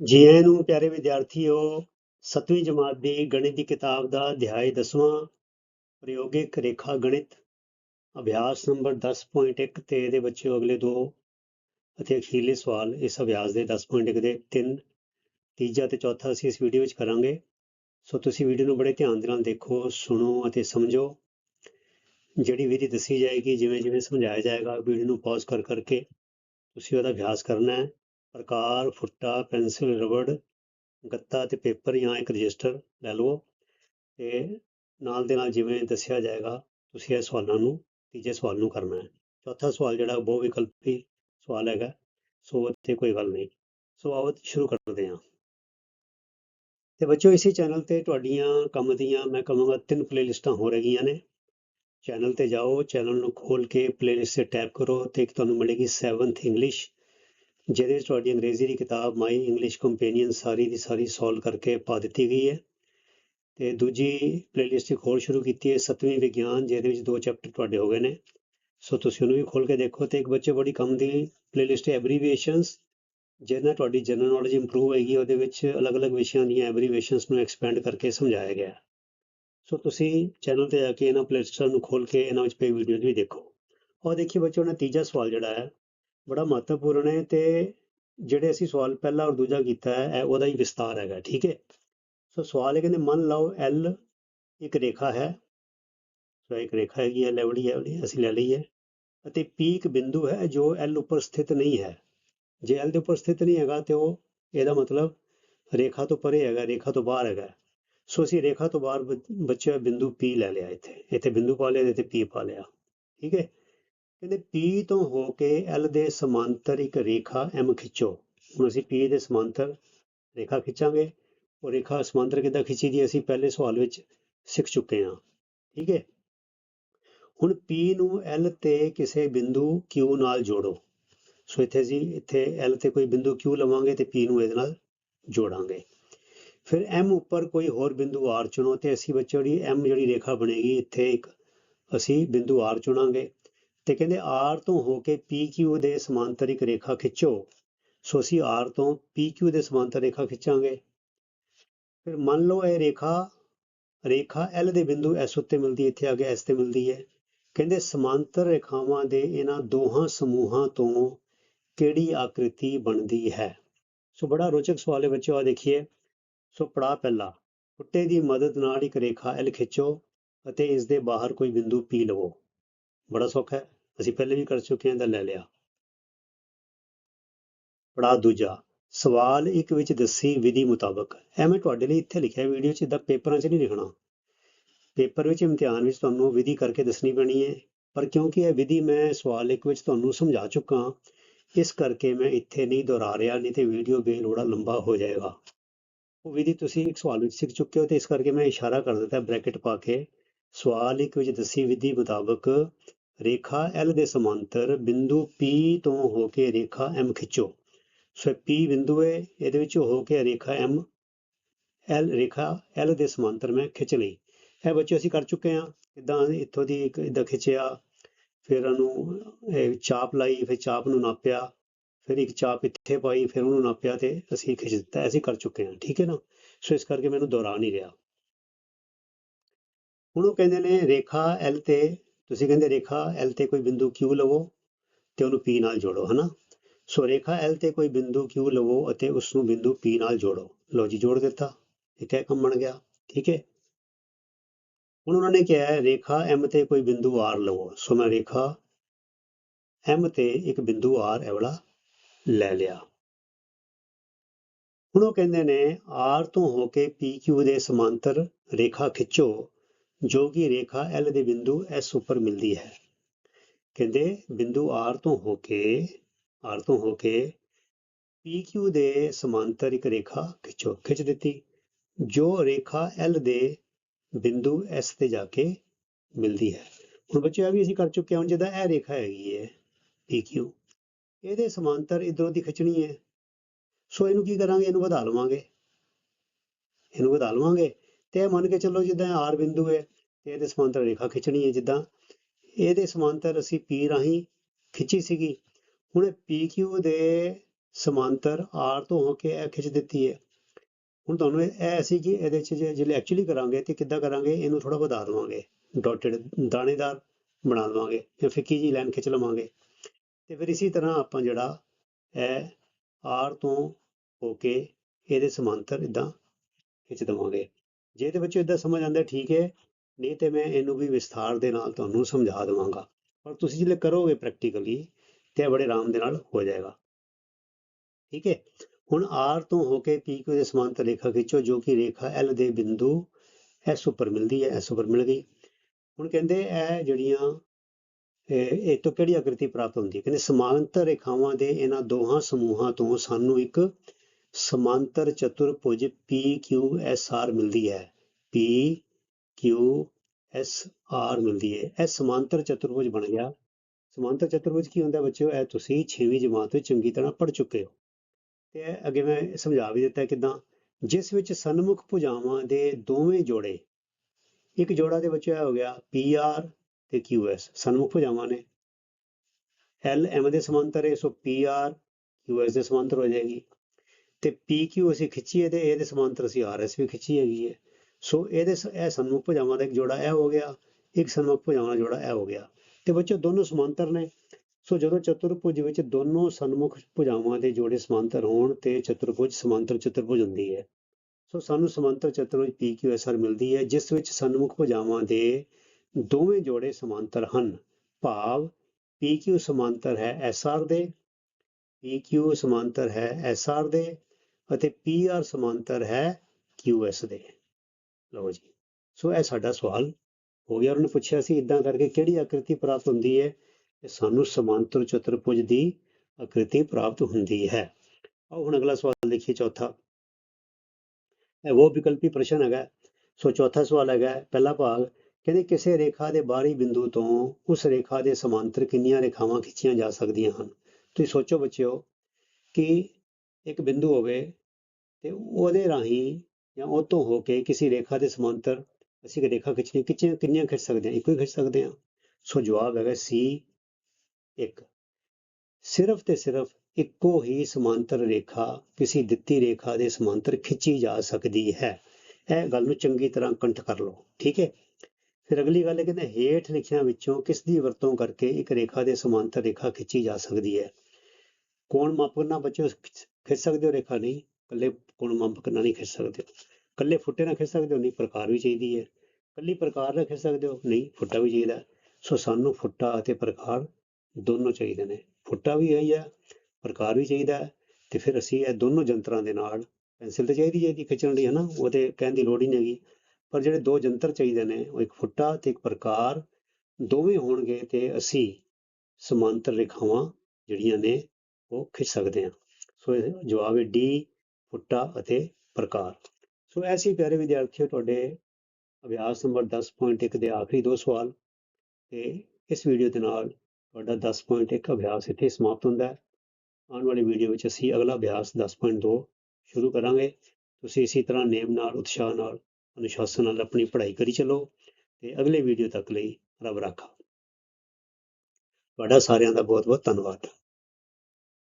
ਜੀ ਆਇਆਂ ਨੂੰ ਪਿਆਰੇ ਵਿਦਿਆਰਥੀਓ 7ਵੀਂ ਜਮਾਤ ਦੀ ਗਣਿਤ ਦੀ ਕਿਤਾਬ ਦਾ ਅਧਿਆਇ 10ਵਾਂ ਪ੍ਰਯੋਗਿਕ ਰੇਖਾ ਗਣਿਤ, ਅਭਿਆਸ ਨੰਬਰ 10.1 ਤੇ ਇਹਦੇ ਬੱਚਿਓ ਅਗਲੇ ਦੋ ਅਤੇ ਅਖੀਰਲੇ ਸਵਾਲ ਇਸ ਅਭਿਆਸ ਦੇ 10.1 ਦੇ ਤਿੰਨ, ਤੀਜਾ ਤੇ ਚੌਥਾ ਅਸੀਂ ਇਸ ਵੀਡੀਓ ਵਿੱਚ ਕਰਾਂਗੇ। ਸੋ ਤੁਸੀਂ ਵੀਡੀਓ ਨੂੰ ਬੜੇ ਧਿਆਨ ਦੇ ਨਾਲ ਦੇਖੋ, ਸੁਣੋ ਅਤੇ ਸਮਝੋ। ਜਿਹੜੀ ਵਿਧੀ ਦੱਸੀ ਜਾਏਗੀ ਜਿਵੇਂ ਜਿਵੇਂ ਸਮਝਾਇਆ ਜਾਏਗਾ ਵੀਡੀਓ ਨੂੰ ਪੌਜ਼ ਕਰ ਕਰਕੇ ਤੁਸੀਂ ਉਹਦਾ ਅਭਿਆਸ ਕਰਨਾ ਹੈ। ਪ੍ਰਕਾਰ, ਫੁੱਟਾ, ਪੈਨਸਿਲ, ਰਬੜ, ਗੱਤਾ ਤੇ ਪੇਪਰ ਜਾਂ ਇੱਕ ਰਜਿਸਟਰ ਲੈ ਲਵੋ ਤੇ ਨਾਲ ਦੇ ਨਾਲ ਜਿਵੇਂ ਦੱਸਿਆ ਜਾਏਗਾ, ਤੁਸੀਂ ਇਹ ਸਵਾਲਾਂ ਨੂੰ, ਤੀਜੇ ਸਵਾਲ ਨੂੰ ਕਰਨਾ ਹੈ। ਚੌਥਾ ਸਵਾਲ ਜਿਹੜਾ ਬਹੁ ਵਿਕਲਪੀ ਸਵਾਲ ਹੈਗਾ, ਸੋ ਇੱਥੇ ਕੋਈ ਗੱਲ ਨਹੀਂ। ਸੋ ਆਓ ਸ਼ੁਰੂ ਕਰਦੇ ਹਾਂ। ਤੇ ਬੱਚਿਓ, ਇਸੇ ਚੈਨਲ ਤੇ ਤੁਹਾਡੀਆਂ ਕੰਮ ਦੀਆਂ, ਮੈਂ ਕਹਾਂਗਾ, ਤਿੰਨ ਪਲੇਲਿਸਟਾਂ ਹੋ ਰਹੀਆਂ ਨੇ। ਚੈਨਲ ਤੇ ਜਾਓ, ਚੈਨਲ ਨੂੰ ਖੋਲ ਕੇ ਪਲੇਲਿਸਟ ਤੇ ਟੈਪ ਕਰੋ ਤੇ ਇੱਕ ਤੁਹਾਨੂੰ ਮਿਲੇਗੀ 7th ਇੰਗਲਿਸ਼। ਜਿਹਦੇ ਵਿੱਚ ਤੁਹਾਡੀ ਅੰਗਰੇਜ਼ੀ ਦੀ ਕਿਤਾਬ ਮਾਈ ਇੰਗਲਿਸ਼ ਕੰਪੈਨੀਅਨ ਸਾਰੀ ਦੀ ਸਾਰੀ ਸੋਲਵ ਕਰਕੇ ਪਾ ਦਿੱਤੀ ਗਈ ਹੈ। ਤੇ ਦੂਜੀ ਪਲੇਲਿਸਟ ਇੱਕ ਹੋਰ ਸ਼ੁਰੂ ਕੀਤੀ ਹੈ, ਸੱਤਵੀਂ ਵਿਗਿਆਨ, ਜਿਹਦੇ ਵਿੱਚ ਦੋ ਚੈਪਟਰ ਤੁਹਾਡੇ ਹੋ ਗਏ ਨੇ। ਸੋ ਤੁਸੀਂ ਉਹਨੂੰ ਵੀ ਖੋਲ ਕੇ ਦੇਖੋ ਤੇ ਇੱਕ ਬੱਚੇ ਬੜੀ ਕੰਮ ਦੀ ਪਲੇਲਿਸਟ ਹੈ ਐਬਰੀਵੀਏਸ਼ਨਸ ਜਿਹਦੇ ਨਾਲ ਤੁਹਾਡੀ ਜਨਰਲ ਨੌਲੇਜ ਇੰਪਰੂਵ ਹੋਏਗੀ, ਉਹਦੇ ਵਿੱਚ ਅਲੱਗ-ਅਲੱਗ ਵਿਸ਼ਿਆਂ ਦੀਆਂ ਐਬਰੀਵੀਏਸ਼ਨਸ ਨੂੰ ਐਕਸਪੈਂਡ ਕਰਕੇ ਸਮਝਾਇਆ ਗਿਆ ਸੋ ਤੁਸੀਂ ਚੈਨਲ ਤੇ ਜਾ ਕੇ ਇਹਨਾਂ ਪਲੇਲਿਸਟਾਂ ਨੂੰ ਖੋਲ ਕੇ ਇਹਨਾਂ ਵਿੱਚ ਪਈ ਵੀਡੀਓਜ਼ ਵੀ ਦੇਖੋ। ਔਰ ਦੇਖਿਏ ਬੱਚਿਓ ਨੇ ਤੀਜਾ ਸਵਾਲ ਜਿਹੜਾ ਹੈ ਬੜਾ ਮਹੱਤਵਪੂਰਨ ਹੈ ਤੇ ਜਿਹੜੇ ਅਸੀਂ ਸਵਾਲ ਪਹਿਲਾ ਔਰ ਦੂਜਾ ਕੀਤਾ ਹੈ ਉਹਦਾ ਹੀ ਵਿਸਤਾਰ ਹੈਗਾ, ਠੀਕ ਹੈ? ਸੋ ਸਵਾਲ ਇਹ ਕਹਿੰਦੇ, ਮੰਨ ਲਓ L ਇੱਕ ਰੇਖਾ ਹੈ, ਸੋ ਇੱਕ ਰੇਖਾ ਹੈਗੀ ਹੈ ਲੈਵੜੀ ਹੈ ਅਸੀਂ ਲੈ ਲਈ ਹੈ ਅਤੇ P ਇੱਕ ਬਿੰਦੂ ਹੈ ਜੋ L ਉੱਪਰ ਸਥਿਤ ਨਹੀਂ ਹੈ। ਜੇ L ਦੇ ਉੱਪਰ ਸਥਿਤ ਨਹੀਂ ਹੈਗਾ ਤੇ ਉਹ, ਇਹਦਾ ਮਤਲਬ ਰੇਖਾ ਤੋਂ ਪਰੇ ਹੈਗਾ, ਰੇਖਾ ਤੋਂ ਬਾਹਰ ਹੈਗਾ। ਸੋ ਅਸੀਂ ਰੇਖਾ ਤੋਂ ਬਾਹਰ ਬੱਚਾ ਬਿੰਦੂ P ਲੈ ਲਿਆ ਇੱਥੇ ਇੱਥੇ ਬਿੰਦੂ ਪਾ ਲਿਆ ਇੱਥੇ P ਪਾ ਲਿਆ, ਠੀਕ ਹੈ? ਕਹਿੰਦੇ P ਤੋਂ ਹੋ ਕੇ L ਦੇ ਸਮਾਂਤਰ ਇੱਕ ਰੇਖਾ M ਖਿੱਚੋ। ਹੁਣ ਅਸੀਂ P ਦੇ ਸਮਾਂਤਰ ਰੇਖਾ ਖਿੱਚਾਂਗੇ। ਉਹ ਰੇਖਾ ਸਮਾਂਤਰ ਕਿੱਦਾਂ ਖਿੱਚੀ ਦੀ ਅਸੀਂ ਪਹਿਲੇ ਸਵਾਲ ਵਿੱਚ ਸਿੱਖ ਚੁੱਕੇ ਹਾਂ। ਠੀਕ ਹੈ? ਹੁਣ P ਨੂੰ L ਤੇ ਕਿਸੇ ਬਿੰਦੂ Q ਨਾਲ ਜੋੜੋ। ਸੋ ਇੱਥੇ ਜੀ ਇੱਥੇ L ਤੇ ਕੋਈ ਬਿੰਦੂ Q ਲਵਾਂਗੇ ਤੇ P ਨੂੰ ਇਹਦੇ ਨਾਲ ਜੋੜਾਂਗੇ। ਫਿਰ M ਉੱਪਰ ਕੋਈ ਹੋਰ ਬਿੰਦੂ R ਚੁਣੋ ਤੇ ਅਸੀਂ ਬੱਚੇ ਜਿਹੜੀ M ਜਿਹੜੀ ਰੇਖਾ ਬਣੇਗੀ, ਇੱਥੇ ਇੱਕ ਅਸੀਂ ਬਿੰਦੂ R ਚੁਣਾਂਗੇ। ਤੇ ਕਹਿੰਦੇ R ਤੋਂ ਹੋ ਕੇ PQ ਦੇ ਸਮਾਂਤਰ ਇੱਕ ਰੇਖਾ ਖਿੱਚੋ। ਸੋ ਅਸੀਂ R ਤੋਂ PQ ਦੇ ਸਮਾਂਤਰ ਰੇਖਾ ਖਿੱਚਾਂਗੇ। ਫਿਰ ਮੰਨ ਲਓ ਇਹ ਰੇਖਾ ਰੇਖਾ L ਦੇ ਬਿੰਦੂ S ਉੱਤੇ ਮਿਲਦੀ ਹੈ, ਇੱਥੇ ਆ ਕੇ S ਤੇ ਮਿਲਦੀ ਹੈ। ਕਹਿੰਦੇ ਸਮਾਂਤਰ ਰੇਖਾਵਾਂ ਦੇ ਇਹਨਾਂ ਦੋਹਾਂ ਸਮੂਹਾਂ ਤੋਂ ਕਿਹੜੀ ਆਕ੍ਰਿਤੀ ਬਣਦੀ ਹੈ? ਸੋ ਬੜਾ ਰੋਚਕ ਸਵਾਲ ਹੈ ਬੱਚਿਓ ਆ ਦੇਖੀਏ। ਸੋ ਪੜਾ ਪਹਿਲਾ। ਪੁੱਟੇ ਦੀ ਮਦਦ ਨਾਲ ਇੱਕ ਰੇਖਾ L ਖਿੱਚੋ ਅਤੇ ਇਸ ਦੇ ਬਾਹਰ ਕੋਈ ਬਿੰਦੂ P ਲਵੋ। ਬੜਾ ਸੌਖਾ ਹੈ। ਅਸੀਂ ਪਹਿਲੇ ਵੀ ਕਰ ਚੁੱਕੇ ਹਾਂ ਤਾਂ ਲੈ ਲਿਆ। ਪੜਾ ਦੂਜਾ, ਸਵਾਲ ਇੱਕ ਵਿੱਚ ਦੱਸੀ ਵਿਧੀ ਮੁਤਾਬਕ। ਇਹ ਮੈਂ ਤੁਹਾਡੇ ਲਈ ਇੱਥੇ ਲਿਖਿਆ ਵੀਡੀਓ 'ਚ ਇਦਾਂ ਪੇਪਰਾਂ 'ਚ ਨਹੀਂ ਲਿਖਣਾ। ਪੇਪਰ ਵਿੱਚ ਇਮਤਿਹਾਨ ਵਿੱਚ ਤੁਹਾਨੂੰ ਵਿਧੀ ਕਰਕੇ ਦੱਸਣੀ ਪੈਣੀ ਹੈ। ਪਰ ਕਿਉਂਕਿ ਇਹ ਵਿਧੀ ਮੈਂ ਸਵਾਲ ਇੱਕ ਵਿੱਚ ਤੁਹਾਨੂੰ ਸਮਝਾ ਚੁੱਕਾ ਇਸ ਕਰਕੇ ਮੈਂ ਇੱਥੇ ਨਹੀਂ ਦੁਹਰਾ ਰਿਹਾ, ਨਹੀਂ ਤੇ ਵੀਡੀਓ ਬੇਲੋੜਾ ਲੰਬਾ ਹੋ ਜਾਏਗਾ। ਉਹ ਵਿਧੀ ਤੁਸੀਂ ਇੱਕ ਸਵਾਲ ਵਿੱਚ ਸਿੱਖ ਚੁੱਕੇ ਹੋ ਤੇ ਇਸ ਕਰਕੇ ਮੈਂ ਇਸ਼ਾਰਾ ਕਰ ਦਿੱਤਾ ਬ੍ਰੈਕਟ ਪਾ ਕੇ। ਸਵਾਲ ਇੱਕ ਵਿੱਚ ਦੱਸੀ ਵਿਧੀ ਮੁਤਾਬਕ ਰੇਖਾ L ਦੇ ਸਮਾਂਤਰ ਬਿੰਦੂ P ਤੋਂ ਹੋ ਕੇ ਰੇਖਾ M ਖਿੱਚੋ। ਸੋ P ਬਿੰਦੂ ਹੈ, ਇਹਦੇ ਵਿੱਚ ਹੋ ਕੇ ਰੇਖਾ M, L, ਰੇਖਾ L ਦੇ ਸਮਾਂਤਰ ਮੈਂ ਖਿੱਚ ਲਈ। ਇਹ ਬੱਚੇ ਅਸੀਂ ਕਰ ਚੁੱਕੇ ਹਾਂ। ਇਦਾਂ ਇੱਥੋਂ ਦੀ ਇੱਕ ਇਦਾਂ ਖਿੱਚਿਆ, ਫਿਰ ਉਹਨੂੰ ਚਾਪ ਲਾਈ, ਫਿਰ ਚਾਪ ਨੂੰ ਨਾਪਿਆ, ਫਿਰ ਇੱਕ ਚਾਪ ਇੱਥੇ ਪਾਈ, ਫਿਰ ਉਹਨੂੰ ਨਾਪਿਆ ਤੇ ਅਸੀਂ ਖਿੱਚ ਦਿੱਤਾ। ਅਸੀਂ ਕਰ ਚੁੱਕੇ ਹਾਂ, ਠੀਕ ਹੈ ਨਾ? ਸੋ ਇਸ ਕਰਕੇ ਮੈਨੂੰ ਦੁਹਰਾ ਨਹੀਂ ਰਿਹਾ। ਹੁਣ ਉਹ ਕਹਿੰਦੇ ਨੇ ਰੇਖਾ L ਤੇ ਤੁਸੀਂ ਕਹਿੰਦੇ ਰੇਖਾ L ਤੇ ਕੋਈ ਬਿੰਦੂ Q ਲਵੋ ਤੇ ਉਹਨੂੰ P ਨਾਲ ਜੋੜੋ, ਹਨਾ? ਸੋ ਰੇਖਾ L ਤੇ ਕੋਈ ਬਿੰਦੂ Q ਲਵੋ ਅਤੇ ਉਸ ਨੂੰ ਬਿੰਦੂ P ਨਾਲ ਜੋੜੋ। ਲਓ ਜੀ, ਜੋੜ ਦਿੱਤਾ। ਠੀਕ ਹੈ ਕੰਮ ਬਣ ਗਿਆ, ਠੀਕ ਹੈ? ਹੁਣ ਉਹਨਾਂ ਨੇ ਕਿਹਾ ਹੈ, ਰੇਖਾ M ਤੇ ਕੋਈ ਬਿੰਦੂ R ਲਵੋ। ਸੋ ਮੈਂ ਰੇਖਾ M ਤੇ ਇੱਕ ਬਿੰਦੂ R ਇਹ ਵਾਲਾ ਲੈ ਲਿਆ। ਹੁਣ ਉਹ ਕਹਿੰਦੇ ਨੇ, R ਤੋਂ ਹੋ ਕੇ PQ ਦੇ ਸਮਾਂਤਰ ਰੇਖਾ ਖਿੱਚੋ। ਜੋ ਕਿ ਰੇਖਾ L ਦੇ ਬਿੰਦੂ S ਉੱਪਰ ਮਿਲਦੀ ਹੈ। ਕਹਿੰਦੇ ਬਿੰਦੂ R ਤੋਂ ਹੋ ਕੇ, R ਤੋਂ ਹੋ ਕੇ PQ ਦੇ ਸਮਾਂਤਰ ਇੱਕ ਰੇਖਾ ਖਿੱਚੋ, ਖਿੱਚ ਦਿੱਤੀ। ਜੋ ਰੇਖਾ L ਦੇ ਬਿੰਦੂ S ਤੇ ਜਾ ਕੇ ਮਿਲਦੀ ਹੈ। ਹੁਣ ਬੱਚੇ ਆ ਵੀ ਅਸੀਂ ਕਰ ਚੁੱਕੇ ਹਾਂ ਜਿਹਦਾ ਇਹ ਰੇਖਾ ਹੈਗੀ ਹੈ PQ ਇਹਦੇ ਸਮਾਂਤਰ ਇਧਰੋਂ ਦੀ ਖਿੱਚਣੀ ਹੈ। ਸੋ ਇਹਨੂੰ ਕੀ ਕਰਾਂਗੇ? ਇਹਨੂੰ ਵਧਾ ਲਵਾਂਗੇ। ਇਹਨੂੰ ਵਧਾ ਲਵਾਂਗੇ। ਤੇ ਇਹ ਮੰਨ ਕੇ ਚੱਲੋ ਜਿੱਦਾਂ ਆਰ ਬਿੰਦੂ ਹੈ, ਤੇ ਇਹਦੇ ਸਮਾਂਤਰ ਰੇਖਾ ਖਿੱਚਣੀ ਹੈ ਜਿੱਦਾਂ। ਇਹਦੇ ਸਮਾਂਤਰ ਅਸੀਂ P ਰਾਹੀਂ ਖਿੱਚੀ ਸੀਗੀ। ਹੁਣ PQ ਦੇ ਸਮਾਂਤਰ R ਤੋਂ ਹੋ ਕੇ ਇਹ ਖਿੱਚ ਦਿੱਤੀ ਹੈ। ਹੁਣ ਤੁਹਾਨੂੰ ਇਹ ਇਹ ਸੀ ਕਿ ਇਹਦੇ ਚ ਜੇ ਜਿਹੜੇ ਐਕਚੁਅਲੀ ਕਰਾਂਗੇ ਤੇ ਕਿੱਦਾਂ ਕਰਾਂਗੇ, ਇਹਨੂੰ ਥੋੜਾ ਵਧਾ ਦੇਵਾਂਗੇ। ਡਾਟਡ ਦਾਣੇਦਾਰ ਬਣਾ ਦੇਵਾਂਗੇ ਜਾਂ ਫਿੱਕੀ ਜੀ ਲਾਈਨ ਖਿੱਚ ਲਵਾਂਗੇ। ਤੇ ਫਿਰ ਇਸੇ ਤਰ੍ਹਾਂ ਆਪਾਂ ਜਿਹੜਾ ਇਹ R ਤੋਂ ਹੋ ਕੇ ਇਹਦੇ ਸਮਾਂਤਰ ਇਦਾਂ ਖਿੱਚ ਦੇਵਾਂਗੇ। ਜੇ ਇਹਦੇ ਵਿੱਚ ਇਦਾਂ ਸਮਝ ਆਉਂਦਾ, ਠੀਕ ਹੈ, ਨਹੀਂ ਤੇ ਮੈਂ ਇਹਨੂੰ ਵੀ ਵਿਸਥਾਰ ਦੇ ਨਾਲ ਤੁਹਾਨੂੰ ਸਮਝਾ ਦੇਵਾਂਗਾ। ਪਰ ਤੁਸੀਂ ਜਿਹੜੇ ਕਰੋਗੇ ਪ੍ਰੈਕਟੀਕਲੀ ਤੇ ਬੜੇ ਆਰਾਮ ਦੇ ਨਾਲ ਹੋ ਜਾਏਗਾ। ਠੀਕ ਹੈ? ਹੁਣ R ਤੋਂ ਹੋ ਕੇ PQ ਦੇ ਸਮਾਂਤਰ ਰੇਖਾ ਖਿੱਚੋ, ਜੋ ਕਿ ਰੇਖਾ L ਦੇ ਬਿੰਦੂ S ਉੱਪਰ ਮਿਲਦੀ ਹੈ, S ਉੱਪਰ ਮਿਲ ਗਈ। ਹੁਣ ਕਹਿੰਦੇ ਇਹ ਜਿਹੜੀਆਂ, ਇਹ ਇਹ ਤੋਂ ਕਿਹੜੀ ਆਕ੍ਰਿਤੀ ਪ੍ਰਾਪਤ ਹੁੰਦੀ ਹੈ? ਕਹਿੰਦੇ ਸਮਾਂਤਰ ਰੇਖਾਵਾਂ ਦੇ ਇਹਨਾਂ ਦੋਹਾਂ ਸਮੂਹਾਂ ਤੋਂ ਸਾਨੂੰ ਇੱਕ ਸਮਾਂਤਰ ਚਤੁਰਭੁਜ PQSR ਮਿਲਦੀ ਹੈ। PQSR ਮਿਲਦੀ ਹੈ। ਇਹ ਸਮਾਂਤਰ ਚਤੁਰਭੁਜ ਬਣ ਗਿਆ। ਸਮਾਂਤਰ ਚਤੁਰਭੁਜ ਕੀ ਹੁੰਦਾ ਬੱਚਿਓ? ਇਹ ਤੁਸੀਂ 6ਵੀਂ ਜਮਾਤ ਵਿੱਚ ਚੰਗੀ ਤਰ੍ਹਾਂ ਪੜ੍ਹ ਚੁੱਕੇ ਹੋ। ਤੇ ਅੱਗੇ ਮੈਂ ਸਮਝਾ ਵੀ ਦਿੱਤਾ ਕਿਦਾਂ? ਜਿਸ ਵਿੱਚ ਸਨਮੁਖ ਭੁਜਾਵਾਂ ਦੇ ਦੋਵੇਂ ਜੋੜੇ, ਇੱਕ ਜੋੜਾ ਦੇ ਵਿੱਚ ਇਹ ਹੋ ਗਿਆ PR ਤੇ QS ਸਨਮੁਖ ਭੁਜਾਵਾਂ ਨੇ। L M ਦੇ ਸਮਾਂਤਰ ਹੈ, ਸੋ PR QS ਦੇ ਸਮਾਂਤਰ ਹੋ ਜਾਏਗੀ। ਤੇ PQ ਅਸੀਂ ਖਿੱਚੀਏ ਤੇ ਇਹਦੇ ਸਮਾਂਤਰ ਅਸੀਂ RS ਵੀ ਖਿੱਚੀ ਹੈਗੀ ਹੈ। ਸੋ ਇਹਦੇ ਸ- ਇਹ ਸਨਮੁਖ ਭੁਜਾਵਾਂ ਦਾ ਇੱਕ ਜੋੜਾ ਇਹ ਹੋ ਗਿਆ, ਇੱਕ ਸਨਮੁਖ ਭੁਜਾਵਾਂ ਦਾ ਜੋੜਾ ਇਹ ਹੋ ਗਿਆ। ਤੇ ਬੱਚੋ ਦੋਨੋਂ ਸਮਾਂਤਰ ਨੇ। ਸੋ ਜਦੋਂ ਚਤੁਰਭੁਜ ਵਿੱਚ ਦੋਨੋਂ ਸਨਮੁਖ ਭੁਜਾਵਾਂ ਦੇ ਜੋੜੇ ਸਮਾਂਤਰ ਹੋਣ ਤੇ ਚਤੁਰਭੁਜ ਸਮਾਂਤਰ ਚਤੁਰਭੁਜ ਹੁੰਦੀ ਹੈ। ਸੋ ਸਾਨੂੰ ਸਮਾਂਤਰ ਚਤੁਰਭੁਜ PQSR ਮਿਲਦੀ ਹੈ, ਜਿਸ ਵਿੱਚ ਸਨਮੁਖ ਭੁਜਾਵਾਂ ਦੇ ਦੋਵੇਂ ਜੋੜੇ ਸਮਾਂਤਰ ਹਨ। ਭਾਵ PQ ਸਮਾਂਤਰ ਹੈ SR ਦੇ PQ ਸਮਾਂਤਰ ਹੈ SR ਦੇ ਅਤੇ PR ਸਮਾਂਤਰ ਹੈ QS ਦੇ। ਲਓ ਜੀ। ਸੋ ਇਹ ਸਾਡਾ ਸਵਾਲ ਹੋ ਗਿਆ। ਉਹਨੇ ਪੁੱਛਿਆ ਸੀ ਇਦਾਂ ਕਰਕੇ ਕਿਹੜੀ ਆਕ੍ਰਿਤੀ ਪ੍ਰਾਪਤ ਹੁੰਦੀ ਹੈ? ਤੇ ਸਾਨੂੰ ਸਮਾਂਤਰ ਚਤੁਰਭੁਜ ਦੀ ਆਕ੍ਰਿਤੀ ਪ੍ਰਾਪਤ ਹੁੰਦੀ ਹੈ। ਆਓ ਹੁਣ ਅਗਲਾ ਸਵਾਲ ਦੇਖੀਏ ਚੌਥਾ। ਇਹ ਉਹ ਵਿਕਲਪੀ ਪ੍ਰਸ਼ਨ ਹੈਗਾ। ਸੋ ਚੌਥਾ ਸਵਾਲ ਹੈਗਾ। ਪਹਿਲਾ ਭਾਗ, ਕਹਿੰਦੇ ਕਿਸੇ ਰੇਖਾ ਦੇ ਬਾਹਰੀ ਬਿੰਦੂ ਤੋਂ ਉਸ ਰੇਖਾ ਦੇ ਸਮਾਂਤਰ ਕਿੰਨੀਆਂ ਰੇਖਾਵਾਂ ਖਿੱਚੀਆਂ ਜਾ ਸਕਦੀਆਂ ਹਨ? ਤੁਸੀਂ ਸੋਚੋ ਬੱਚਿਓ ਕਿ ਇੱਕ ਬਿੰਦੂ ਹੋਵੇ ਤੇ ਉਹਦੇ ਰਾਹੀਂ ਜਾਂ ਉਹ ਤੋਂ ਹੋ ਕੇ ਕਿਸੇ ਰੇਖਾ ਦੇ ਸਮਾਂਤਰ ਅਸੀਂ ਇੱਕ ਰੇਖਾ ਖਿੱਚਣੀ ਕਿੰਨੀਆਂ ਕਿੰਨੀਆਂ ਖਿੱਚ ਸਕਦੇ ਹਾਂ? ਇੱਕੋ ਹੀ ਖਿੱਚ ਸਕਦੇ ਹਾਂ। ਸੋ ਜਵਾਬ ਹੈਗਾ ਸੀ ਇੱਕ। ਸਿਰਫ ਤੇ ਸਿਰਫ ਇੱਕੋ ਹੀ ਸਮਾਂਤਰ ਰੇਖਾ, ਕਿਸੇ ਦਿੱਤੀ ਰੇਖਾ ਦੇ ਸਮਾਂਤਰ ਖਿੱਚੀ ਜਾ ਸਕਦੀ ਹੈ। ਇਹ ਗੱਲ ਨੂੰ ਚੰਗੀ ਤਰ੍ਹਾਂ ਕੰਠ ਕਰ ਲਓ, ਠੀਕ ਹੈ? ਫਿਰ ਅਗਲੀ ਗੱਲ ਹੈ ਕਹਿੰਦੇ ਹੇਠ ਲਿਖਿਆਂ ਵਿੱਚੋਂ ਕਿਸ ਦੀ ਵਰਤੋਂ ਕਰਕੇ ਇੱਕ ਰੇਖਾ ਦੇ ਸਮਾਂਤਰ ਰੇਖਾ ਖਿੱਚੀ ਜਾ ਸਕਦੀ ਹੈ? ਕੋਣ ਮਾਪਣਾ ਬੱਚੋ ਖਿੱਚ ਸਕਦੇ ਹੋ ਰੇਖਾ ਨਹੀਂ? ਕੱਲੇ ਕੋਣ ਮਾਪਣਾ ਨਹੀਂ ਖਿੱਚ ਸਕਦੇ। ਹੋ ਕੱਲੇ ਫੁੱਟੇ ਨਾਲ ਖਿੱਚ ਸਕਦੇ ਹੋ, ਨਹੀਂ ਪ੍ਰਕਾਰ ਵੀ ਚਾਹੀਦੀ ਹੈ। ਕੱਲੀ ਪ੍ਰਕਾਰ ਨਾਲ ਖਿੱਚ ਸਕਦੇ ਹੋ, ਨਹੀਂ, ਫੁੱਟਾ ਵੀ ਚਾਹੀਦਾ। ਸੋ ਸਾਨੂੰ ਫੁੱਟਾ ਅਤੇ ਪ੍ਰਕਾਰ ਦੋਨੋਂ ਚਾਹੀਦੇ ਨੇ। ਫੁੱਟਾ ਵੀ ਹੈ ਹੈ ਪ੍ਰਕਾਰ ਵੀ ਚਾਹੀਦਾ ਹੈ, ਤੇ ਫਿਰ ਅਸੀਂ ਇਹ ਦੋਨੋਂ ਜੰਤਰਾਂ ਦੇ ਨਾਲ ਪੈਨਸਿਲ ਤੇ ਚਾਹੀਦੀ ਹੈ ਜੀ ਖਿੱਚਣ ਲਈ, ਹਨਾ? ਉਹ ਤੇ ਕਹਿਣ ਦੀ ਲੋੜ ਹੀ ਨਹੀਂ ਹੈਗੀ। ਪਰ ਜਿਹੜੇ ਦੋ ਜੰਤਰ ਚਾਹੀਦੇ ਨੇ, ਉਹ ਇੱਕ ਫੁੱਟਾ ਤੇ ਇੱਕ ਪ੍ਰਕਾਰ ਦੋਵੇਂ ਹੋਣਗੇ ਤੇ ਅਸੀਂ ਸਮਾਂਤਰ ਰੇਖਾਵਾਂ ਜਿਹੜੀਆਂ ਨੇ, ਉਹ ਖਿੱਚ ਸਕਦੇ ਹਾਂ। ਸੋ ਇਹ ਜਵਾਬ ਹੈ ਡੀ ਫੁੱਟਾ ਅਤੇ ਪ੍ਰਕਾਰ। ਸੋ ਐਸੀ ਪਿਆਰੇ ਵਿਦਿਆਰਥੀਓ, ਤੁਹਾਡੇ ਅਭਿਆਸ ਨੰਬਰ 10.1 ਦੇ ਆਖਰੀ ਦੋ ਸਵਾਲ। ਤੇ ਇਸ ਵੀਡੀਓ ਦੇ ਨਾਲ ਤੁਹਾਡਾ 10.1 ਅਭਿਆਸ ਇੱਥੇ ਸਮਾਪਤ ਹੁੰਦਾ ਹੈ। ਆਉਣ ਵਾਲੀ ਵੀਡੀਓ ਵਿੱਚ ਅਸੀਂ ਅਗਲਾ ਅਭਿਆਸ 10.2 ਸ਼ੁਰੂ ਕਰਾਂਗੇ। ਤੁਸੀਂ ਇਸੇ ਤਰ੍ਹਾਂ ਨੇਮ ਨਾਲ, ਉਤਸ਼ਾਹ ਨਾਲ, ਅਨੁਸ਼ਾਸਨ ਨਾਲ ਆਪਣੀ ਪੜ੍ਹਾਈ ਕਰੀ ਚੱਲੋ ਤੇ ਅਗਲੇ ਵੀਡੀਓ ਤੱਕ ਲਈ ਰੱਬ ਰਾਖਾ। ਤੁਹਾਡਾ ਸਾਰਿਆਂ ਦਾ ਬਹੁਤ ਬਹੁਤ ਧੰਨਵਾਦ।